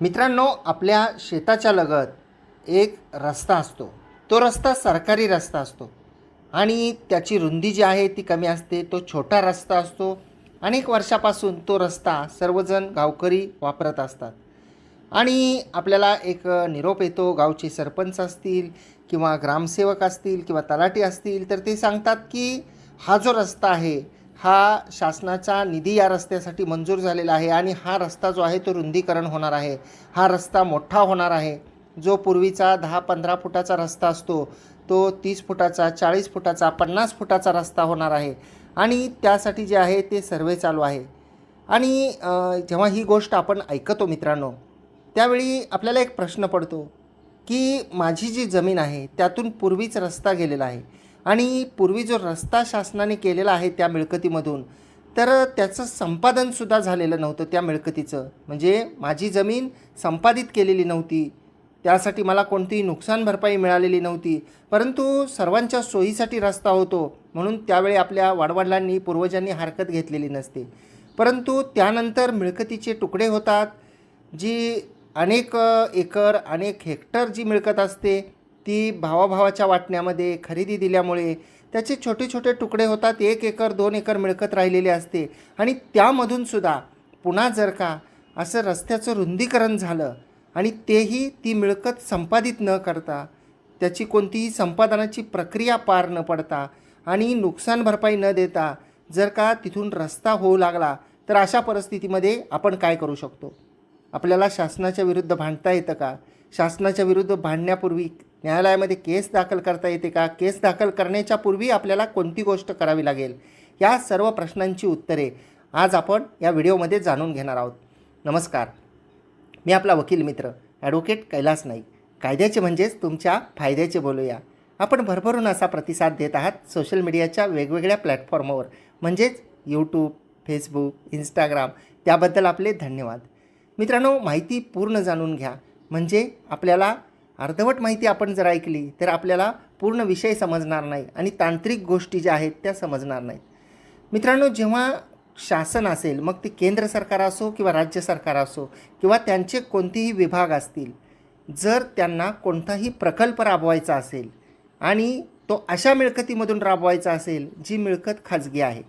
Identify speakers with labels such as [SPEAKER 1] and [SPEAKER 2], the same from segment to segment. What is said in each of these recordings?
[SPEAKER 1] मित्रांनो आपल्या शेताच्या लगत एक रस्ता असतो. तो रस्ता सरकारी रस्ता असतो. आणि त्याची रुंदी जी आहे ती कमी असते. तो छोटा रस्ता असतो. अनेक वर्षापासून तो रस्ता सर्वजण गावकरी वापरत असतात. आणि आपल्याला एक निरोप येतो. गावचे सरपंच असतील किंवा ग्रामसेवक असतील किंवा तलाठी असतील तर ते सांगतात की हा जो रस्ता आहे हा शासनाचा निधी या रस्त्यासाठी मंजूर झालेला आहे आणि हा रस्ता जो आहे तो रुंदीकरण होणार आहे. हा रस्ता मोठा होणार आहे. जो पूर्वीचा दहा पंधरा फुटाचा रस्ता असतो तो तीस फुटाचा चाळीस फुटाचा पन्नास फुटाचा रस्ता होणार आहे. आणि त्यासाठी जे आहे ते सर्वे चालू आहे. आणि जेव्हा ही गोष्ट आपण ऐकतो मित्रांनो त्यावेळी आपल्याला एक प्रश्न पडतो की माझी जी जमीन आहे त्यातून पूर्वीच रस्ता गेलेला आहे. आणि पूर्वी जो रस्ता शासनाने केलेला आहे त्या मिळकतीमधून तर त्याचं संपादनसुद्धा झालेलं नव्हतं त्या मिळकतीचं. म्हणजे माझी जमीन संपादित केलेली नव्हती. त्यासाठी मला कोणतीही नुकसान भरपाई मिळालेली नव्हती. परंतु सर्वांच्या सोयीसाठी रस्ता होतो म्हणून त्यावेळी आपल्या वाडवडिलांनी पूर्वजांनी हरकत घेतलेली नसते. परंतु त्यानंतर मिळकतीचे तुकडे होतात जी अनेक एकर अनेक हेक्टर जी मिळकत असते ती भावाभावाच्या वाटण्यामध्ये खरेदी दिल्यामुळे त्याचे छोटे छोटे तुकडे होतात एक एकर दोन एकर मिळकत राहिलेली असते. आणि त्यामधूनसुद्धा पुन्हा जर का असं रस्त्याचं रुंदीकरण झालं आणि तेही ती मिळकत संपादित न करता त्याची कोणतीही संपादनाची प्रक्रिया पार न पडता आणि नुकसान भरपाई न देता जर का तिथून रस्ता होऊ लागला तर अशा परिस्थितीमध्ये आपण काय करू शकतो? आपल्याला शासनाच्या विरुद्ध भांडता येतं का? शासनाच्या विरुद्ध भांडण्यापूर्वी न्यायालयामध्ये केस दाखल करता येते का? केस दाखल करण्याच्या पूर्वी आपल्याला कोणती गोष्ट करावी लागेल? या सर्व प्रश्नांची उत्तरे आज आपण या व्हिडिओमध्ये जाणून घेणार आहोत. नमस्कार. मी आपला वकील मित्र ॲडव्होकेट कैलास नाईक. कायद्याचे म्हणजेच तुमच्या फायद्याचे बोलूया. आपण भरभरून असा प्रतिसाद देत आहात सोशल मीडियाच्या वेगवेगळ्या प्लॅटफॉर्मवर म्हणजेच यूट्यूब फेसबुक इंस्टाग्राम त्याबद्दल आपले धन्यवाद. मित्रांनो माहिती पूर्ण जाणून घ्या. म्हणजे आपल्याला अर्धवट माहिती आपण जर ऐकली तर आपल्याला पूर्ण विषय समजणार नाही आणि तांत्रिक गोष्टी ज्या आहेत त्या समजणार नाहीत. मित्रांनो जेव्हा शासन असेल मग ते केंद्र सरकार असो किंवा राज्य सरकार असो किंवा त्यांचे कोणतेही विभाग असतील जर त्यांना कोणताही प्रकल्प राबवायचा असेल आणि तो अशा मिळकतीमधून राबवायचा असेल जी मिळकत खाजगी आहे.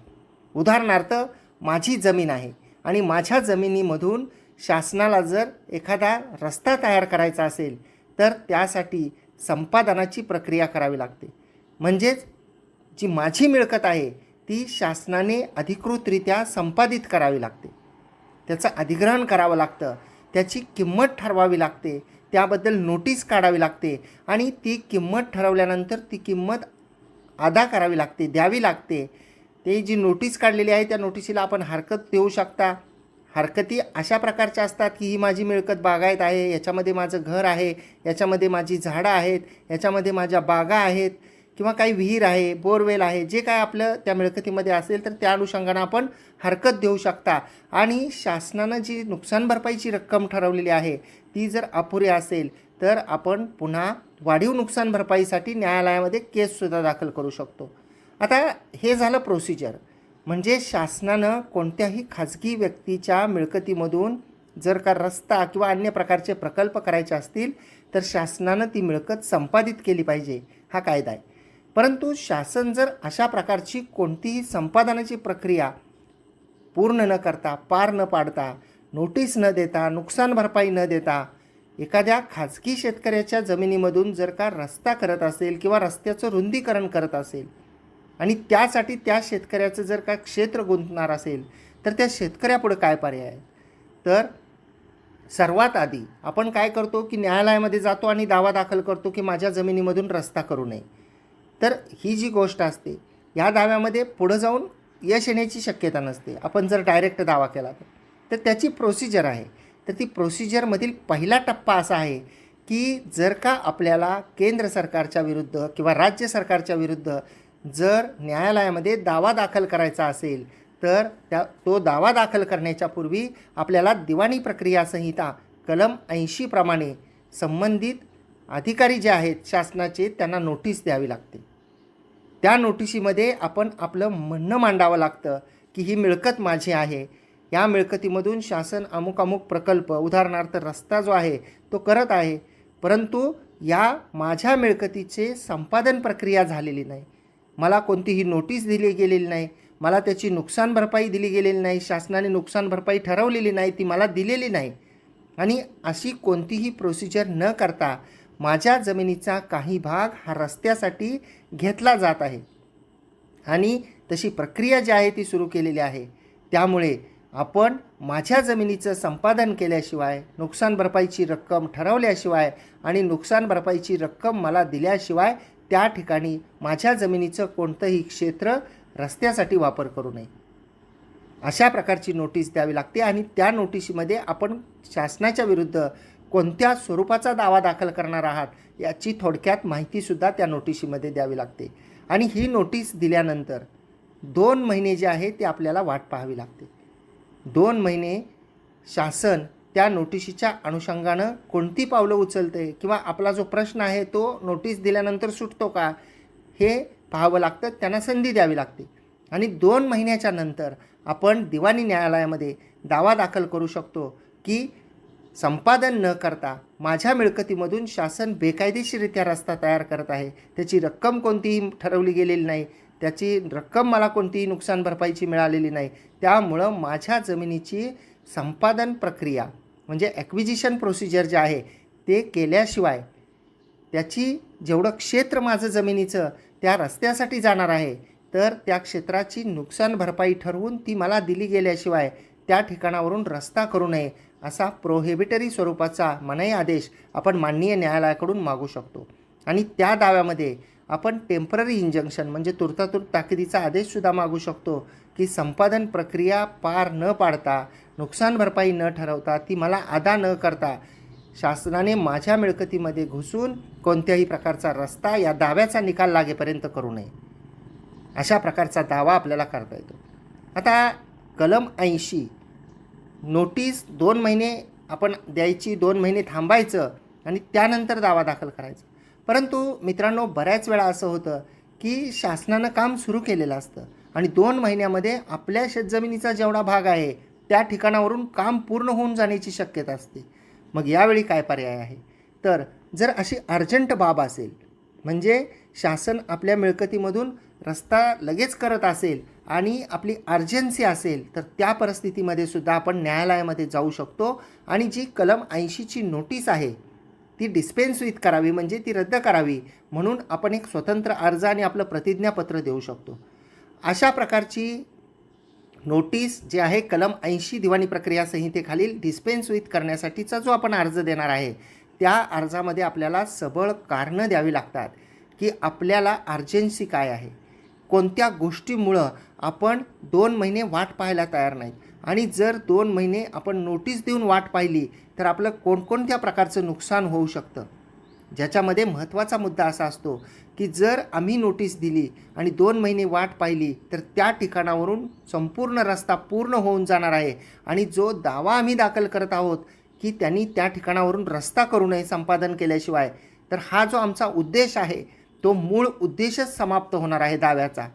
[SPEAKER 1] उदाहरणार्थ माझी जमीन आहे आणि माझ्या जमिनीमधून शासनाला जर एखादा रस्ता तयार करायचा असेल तर त्यासाठी संपादनाची प्रक्रिया करावी लागते. म्हणजेच जी माझी मिळकत आहे ती शासनाने अधिकृतरित्या संपादित करावी लागते. त्याचं अधिग्रहण करावं लागतं त्याची किंमत ठरवावी लागते त्याबद्दल नोटीस काढावी लागते आणि ती किंमत ठरवल्यानंतर ती किंमत अदा करावी लागते द्यावी लागते. ते जी नोटीस काढलेली आहे त्या नोटिसीला आपण हरकत देऊ शकता. हरकती अशा प्रकारच्या असतात की ही माझी मिळकत बागायत आहे याच्यामध्ये माझं घर आहे याच्यामध्ये माझी झाडं आहेत याच्यामध्ये माझ्या बागा आहेत किंवा काही विहीर आहे बोरवेल आहे जे काय आपलं त्या मिळकतीमध्ये असेल तर त्या अनुषंगानं आपण हरकत देऊ शकता. आणि शासनानं जी नुकसान भरपाईची रक्कम ठरवलेली आहे ती जर अपुरी असेल तर आपण पुन्हा वाढीव नुकसान भरपाईसाठी न्यायालयामध्ये केससुद्धा दाखल करू शकतो. आता हे झालं प्रोसिजर म्हणजे शासनानं कोणत्याही खाजगी व्यक्तीच्या मिळकतीमधून जर का रस्ता किंवा अन्य प्रकारचे प्रकल्प करायचे असतील तर शासनानं ती मिळकत संपादित केली पाहिजे हा कायदा आहे. परंतु शासन जर अशा प्रकारची कोणतीही संपादनाची प्रक्रिया पूर्ण न करता पार न पाडता नोटीस न देता नुकसान भरपाई न देता एखाद्या खाजगी शेतकऱ्याच्या जमिनीमधून जर का रस्ता करत असेल किंवा रस्त्याचं रुंदीकरण करत असेल आणि त्यासाठी त्या शेतकऱ्याचं जर का क्षेत्र गुंतणार असेल तर त्या शेतकऱ्यापुढे काय पर्याय आहे? तर सर्वात आधी आपण काय करतो की न्यायालयामध्ये जातो आणि दावा दाखल करतो की माझ्या जमिनीमधून रस्ता करू नये. तर ही जी गोष्ट असते या दाव्यामध्ये पुढं जाऊन यश येण्याची शक्यता नसते. आपण जर डायरेक्ट दावा केला तर. तर त्याची प्रोसिजर आहे. तर ती प्रोसिजरमधील पहिला टप्पा असा आहे की जर का आपल्याला केंद्र सरकारच्या विरुद्ध किंवा राज्य सरकारच्या विरुद्ध जर न्यायालयामध्ये दावा दाखल करायचा असेल तर त्या तो दावा दाखल करण्याच्या पूर्वी आपल्याला दिवाणी प्रक्रिया संहिता कलम ऐंशीप्रमाणे संबंधित अधिकारी जे आहेत शासनाचे त्यांना नोटीस द्यावी लागते. त्या नोटिशीमध्ये आपण आपलं म्हणणं मांडावं लागतं की ही मिळकत माझी आहे. या मिळकतीमधून शासन अमुक अमुक प्रकल्प उदाहरणार्थ रस्ता जो आहे तो करत आहे. परंतु या माझ्या मिळकतीचे संपादन प्रक्रिया झालेली नाही. मला कोणतीही नोटीस दिली गेलेली नाही मला त्याची नुकसान भरपाई दिली गेलेली नाही शासनाने नुकसान भरपाई ठरवलेली नाही ती मला दिलेली नाही. आणि अशी कोणतीही प्रोसिजर न करता माझ्या जमिनीचा काही भाग हा रस्त्यासाठी घेतला जात आहे. आणि तशी प्रक्रिया जी आहे ती सुरू केलेली आहे. त्यामुळे आपण माझ्या जमिनीचं संपादन केल्याशिवाय नुकसान भरपाईची रक्कम ठरवल्याशिवाय आणि नुकसान भरपाईची रक्कम मला दिल्याशिवाय त्या ठिकाणी माझ्या जमिनीचं कोणतंही क्षेत्र रस्त्यासाठी वापर करू नये. अशा प्रकारची नोटीस द्यावी लागते आणि त्या नोटीशीमध्ये आपण शासनाच्या विरुद्ध कोणत्या स्वरूपाचा दावा दाखल करणार आहात याची थोडक्यात माहितीसुद्धा त्या नोटिशीमध्ये द्यावी लागते. आणि ही नोटीस दिल्यानंतर दोन महिने जे आहे ते आपल्याला वाट पाहावी लागते. दोन महिने शासन त्या नोटिशीच्या अनुषंगानं कोणती पावलं उचलते किंवा आपला जो प्रश्न आहे तो नोटीस दिल्यानंतर सुटतो का हे पाहावं लागतं त्यांना संधी द्यावी लागते. आणि दोन महिन्याच्या नंतर आपण दिवाणी न्यायालयामध्ये दावा दाखल करू शकतो की संपादन न करता माझ्या मिळकतीमधून शासन बेकायदेशीररित्या रस्ता तयार करत आहे. त्याची रक्कम कोणतीही ठरवली गेलेली नाही. त्याची रक्कम मला कोणतीही नुकसान भरपाईची मिळालेली नाही. त्यामुळं माझ्या जमिनीची संपादन प्रक्रिया म्हणजे ॲक्विजिशन प्रोसिजर जे आहे ते केल्याशिवाय त्याची जेवढं क्षेत्र माझं जमिनीचं त्या रस्त्यासाठी जाणार आहे तर त्या क्षेत्राची नुकसान भरपाई ठरवून ती मला दिली गेल्याशिवाय त्या ठिकाणावरून रस्ता करू नये असा प्रोहिबिटरी स्वरूपाचा मनाई आदेश आपण माननीय न्यायालयाकडून मागू शकतो. आणि त्या दाव्यामध्ये आपण टेंपररी इंजंक्शन म्हणजे तुर्तातुर्त ताकिदीचा आदेशसुद्धा मागू शकतो की संपादन प्रक्रिया पार न पाडता नुकसान भरपाई न ठरवता ती मला अदा न करता शासनाने माझ्या मिळकतीमध्ये घुसून कोणत्याही प्रकारचा रस्ता या दाव्याचा निकाल लागेपर्यंत करू नये. अशा प्रकारचा दावा आपल्याला करता येतो. आता कलम ऐंशी नोटीस दोन महिने आपण द्यायची दोन महिने थांबायचं आणि त्यानंतर दावा दाखल करायचा. परंतु मित्रांनो बऱ्याच वेळा असं होतं की शासनानं काम सुरू केलेलं असतं आणि दोन महिन्यामध्ये आपल्या शेतजमिनीचा जेवढा भाग आहे त्या ठिकाणावरून काम पूर्ण होऊन जाण्याची शक्यता असते. मग यावेळी काय पर्याय आहे? तर जर अशी अर्जंट बाब असेल म्हणजे शासन आपल्या मिळकतीमधून रस्ता लगेच करत असेल आणि आपली अर्जन्सी असेल तर त्या परिस्थितीमध्ये सुद्धा आपण न्यायालयामध्ये जाऊ शकतो आणि जी कलम ऐंशीची नोटीस आहे ती डिस्पेन्स विथ करावी म्हणजे ती रद्द करावी म्हणून आपण एक स्वतंत्र अर्ज आणि आपलं प्रतिज्ञापत्र देऊ शकतो. अशा प्रकारची नोटीस जे आहे कलम ऐंशी दिवाणी प्रक्रिया संहितेखालील डिस्पेन्स विथ करण्यासाठीचा जो आपण अर्ज देणार आहे त्या अर्जामध्ये आपल्याला सबळ कारणं द्यावी लागतात की आपल्याला अर्जन्सी काय आहे. कोणत्या गोष्टीमुळं आपण दोन महिने वाट पाहायला तयार नाहीत आणि जर दोन महिने आपण नोटीस देऊन वाट पाहिली तर आपलं कोणकोणत्या प्रकारचं नुकसान होऊ शकतं? ज्याच्यामध्ये महत्त्वाचा मुद्दा असा असतो की जर आम्ही नोटीस दिली आणि दोन महिने वाट पाहिली तर त्या ठिकाणावरून संपूर्ण रस्ता पूर्ण होऊन जाणार आहे. आणि जो दावा आम्ही दाखल करत आहोत की त्यांनी त्या ठिकाणावरून रस्ता करू नये संपादन केल्याशिवाय तर हा जो आमचा उद्देश आहे तो मूळ उद्देशच समाप्त होणार आहे दाव्याचा.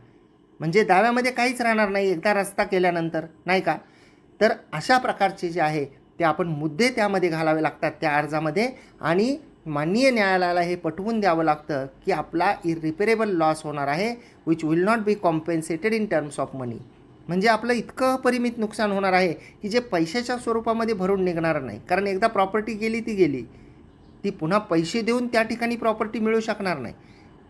[SPEAKER 1] म्हणजे दाव्यामध्ये काहीच राहणार नाही एकदा रस्ता केल्यानंतर नाही का? तर अशा प्रकारचे जे आहे ते आपण मुद्दे त्यामध्ये घालावे लागतात त्या अर्जामध्ये आणि माननीय न्यायालयाला हे पटवून द्यावं लागतं की आपला इरिपेरेबल लॉस होणार आहे which will not be compensated in terms of money म्हणजे आपलं इतकं परिमित नुकसान होणार आहे की जे पैशाच्या स्वरूपामध्ये भरून निघणार नाही. कारण एकदा प्रॉपर्टी गेली ती गेली. ती पुन्हा पैसे देऊन त्या ठिकाणी प्रॉपर्टी मिळू शकणार नाही.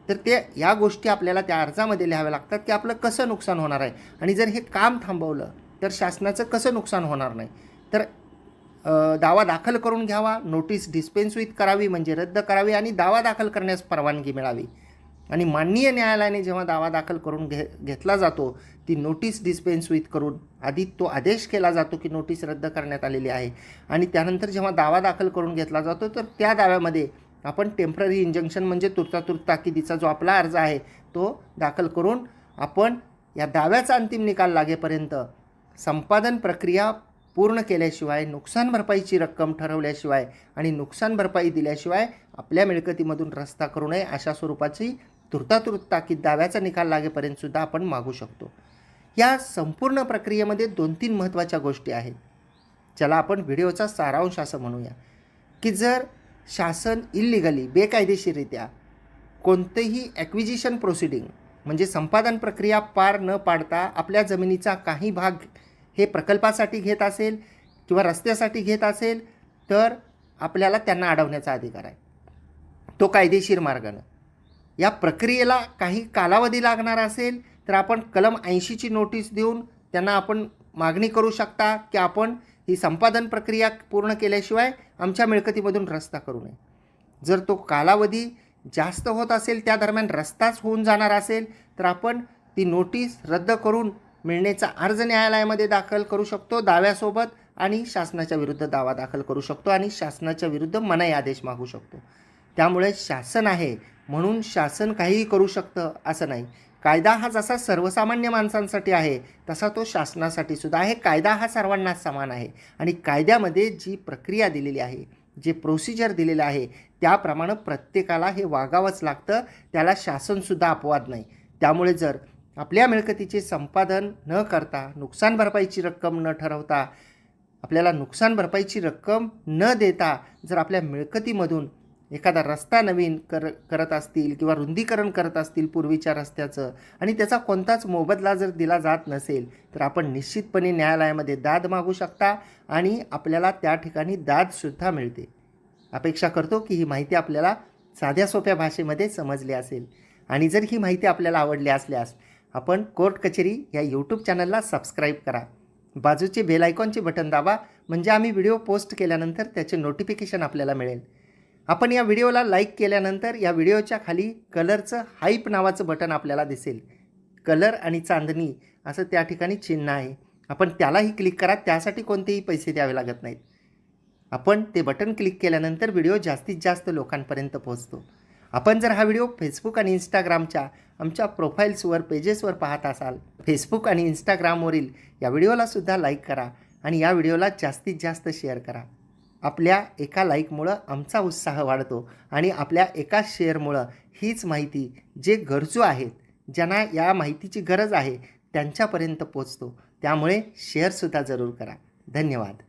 [SPEAKER 1] तर ते या गोष्टी आपल्याला त्या अर्जामध्ये लिहाव्या लागतात की आपलं कसं नुकसान होणार आहे. आणि जर हे काम थांबवलं तर शासनाचं कसं नुकसान होणार नाही. तर दावा दाखल करून घ्यावा नोटीस डिस्पेन्स विथ करावी म्हणजे रद्द करावी आणि दावा दाखल करण्यास परवानगी मिळावी. आणि माननीय न्यायालयाने जेव्हा दावा दाखल करून घे घेतला जातो ती नोटीस डिस्पेन्स विथ करून आधी तो आदेश केला जातो की नोटीस रद्द करण्यात आलेली आहे. आणि त्यानंतर जेव्हा दावा दाखल करून घेतला जातो तर त्या दाव्यामध्ये आपण टेंपररी इंजंक्शन म्हणजे तुर्तातुर्त ताकिदीचा जो आपला अर्ज आहे तो दाखल करून आपण या दाव्याचा अंतिम निकाल लागेपर्यंत संपादन प्रक्रिया पूर्ण केल्याशिवाय नुकसान भरपाईची रक्कम ठरवल्याशिवाय आणि नुकसान भरपाई दिल्याशिवाय आपल्या मिळकतीमधून रस्ता करू नये अशा स्वरूपाची तुर्तातुर्त ताकीद दाव्याचा निकाल लागेपर्यंतसुद्धा आपण मागू शकतो. या संपूर्ण प्रक्रियेमध्ये दोन तीन महत्त्वाच्या गोष्टी आहेत. ज्याला आपण व्हिडिओचा सारांश असं म्हणूया की जर शासन इल्लिगली बेकायदेशीररित्या कोणतेही ॲक्विजिशन प्रोसिडिंग म्हणजे संपादन प्रक्रिया पार न पाडता आपल्या जमिनीचा काही भाग हे प्रकल्पासाठी घेत असेल किंवा रस्त्यासाठी घेत असेल तर आपल्याला त्यांना अडवण्याचा अधिकार आहे. तो कायदेशीर मार्गानं. या प्रक्रियेला काही कालावधी लागणार असेल तर आपण कलम ऐंशीची नोटीस देऊन त्यांना आपण मागणी करू शकता की आपण ही संपादन प्रक्रिया पूर्ण केल्याशिवाय आमच्या मिळकतीमधून रस्ता करू नये. जर तो कालावधी जास्त होत असेल त्या दरम्यान रस्ताच होऊन जाणार असेल तर आपण ती नोटीस रद्द करून मिळण्याचा अर्ज न्यायालयामध्ये दाखल करू शकतो दाव्यासोबत आणि शासनाच्या विरुद्ध दावा दाखल करू शकतो आणि शासनाच्या विरुद्ध मनाई आदेश मागू शकतो. त्यामुळे शासन आहे म्हणून शासन काहीही करू शकतं असं नाही. कायदा हा जसा सर्वसामान्य माणसांसाठी आहे तसा तो शासनासाठी सुद्धा आहे. कायदा हा सर्वांनाच समान आहे आणि कायद्यामध्ये जी प्रक्रिया दिलेली आहे जे प्रोसिजर दिलेलं आहे त्याप्रमाणे प्रत्येकाला हे वागावंच लागतं. त्याला शासनसुद्धा अपवाद नाही. त्यामुळे जर आपल्या मिळकतीचे संपादन न करता नुकसान भरपाईची रक्कम न ठरवता आपल्याला नुकसान भरपाईची रक्कम न देता जर आपल्या मिळकतीमधून एखादा रस्ता नवीन कर करत असतील किंवा रुंदीकरण करत असतील पूर्वीच्या रस्त्याचं आणि त्याचा कोणताच मोबदला जर दिला जात नसेल तर आपण निश्चितपणे न्यायालयामध्ये दाद मागू शकता आणि आपल्याला त्या ठिकाणी दादसुद्धा मिळते. अपेक्षा करतो की ही माहिती आपल्याला साध्या सोप्या भाषेमध्ये समजली असेल. आणि जर ही माहिती आपल्याला आवडली असल्यास आपण कोर्ट कचेरी या यूट्यूब चॅनलला सबस्क्राईब करा. बाजूचे बेल आयकॉनचे बटन दाबा म्हणजे आम्ही व्हिडिओ पोस्ट केल्यानंतर त्याचे नोटिफिकेशन आपल्याला मिळेल. आपण या व्हिडिओला लाईक केल्यानंतर या व्हिडिओच्या खाली कलरचं हाईप नावाचं बटन आपल्याला दिसेल. कलर आणि चांदणी असं त्या ठिकाणी चिन्ह आहे. आपण त्यालाही क्लिक करा त्यासाठी कोणतेही पैसे द्यावे लागत नाहीत. आपण ते बटन क्लिक केल्यानंतर व्हिडिओ जास्तीत जास्त लोकांपर्यंत पोहोचतो. आपण जर हा व्हिडिओ फेसबुक आणि इंस्टाग्रामच्या आमच्या प्रोफाईल्सवर पेजेसवर पाहत असाल फेसबुक आणि इंस्टाग्रामवरील या व्हिडिओलासुद्धा लाईक करा आणि या व्हिडिओला जास्तीत जास्त शेअर करा. आपल्या एका लाईकमुळं आमचा उत्साह वाढतो आणि आपल्या एका शेअरमुळं हीच माहिती जे गरजू आहेत ज्यांना या माहितीची गरज आहे त्यांच्यापर्यंत पोचतो. त्यामुळे शेअरसुद्धा जरूर करा. धन्यवाद.